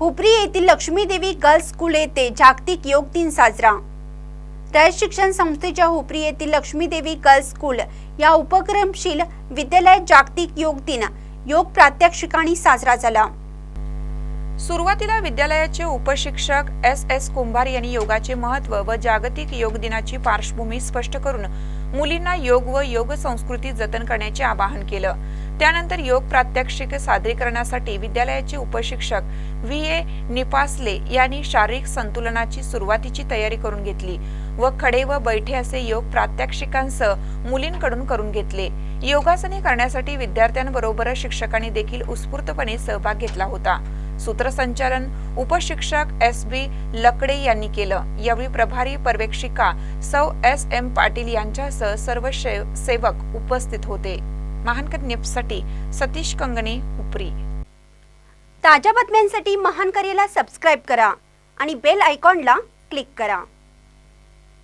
हुपरी येथील Lakshmidevi girls school येथे जागतिक योग दिन साजरा. रयत शिक्षण संस्थेच्या हुपरी येथील लक्ष्मीदेवी गर्ल्स स्कूल या उपक्रमशील विद्यालयात जागतिक योग दिन योग प्रात्यक्षिकाने साजरा झाला. सुरुवातीला विद्यालयाचे उपशिक्षक एस एस कुंभार यांनी योगाचे महत्त्व व जागतिक योग दिनाची पार्श्वभूमी स्पष्ट करून मुलींना योग व योग संस्कृती जतन करण्याचे आवाहन केलं. त्यानंतर योग प्रात्यक्षिक सादरीकरणासाठी विद्यालयाचे उपशिक्षक व्ही. ए. निपासले यांनी शारीरिक संतुलनाची सुरुवातीची तयारी करून घेतली व खडे व बैठे असे योग प्रात्यक्षिकांसह मुलींकडून करून घेतले. योगासने करण्यासाठी विद्यार्थ्यांबरोबर शिक्षकांनी देखील उत्स्फूर्तपणे सहभाग घेतला होता. सूत्रसंचालन उपशिक्षक एस. बी. लकडे यांनी केलं. यावेळी प्रभारी पर्यवेक्षिका सौ एस. एम. पाटील यांच्यासह सर्व सेवक उपस्थित होते. महानकर न्यूजसाठी सतीश कंगणे उपरी. ताज्या बातम्यांसाठी महान करेला सबस्क्राईब करा आणि बेल आयकॉनला क्लिक करा.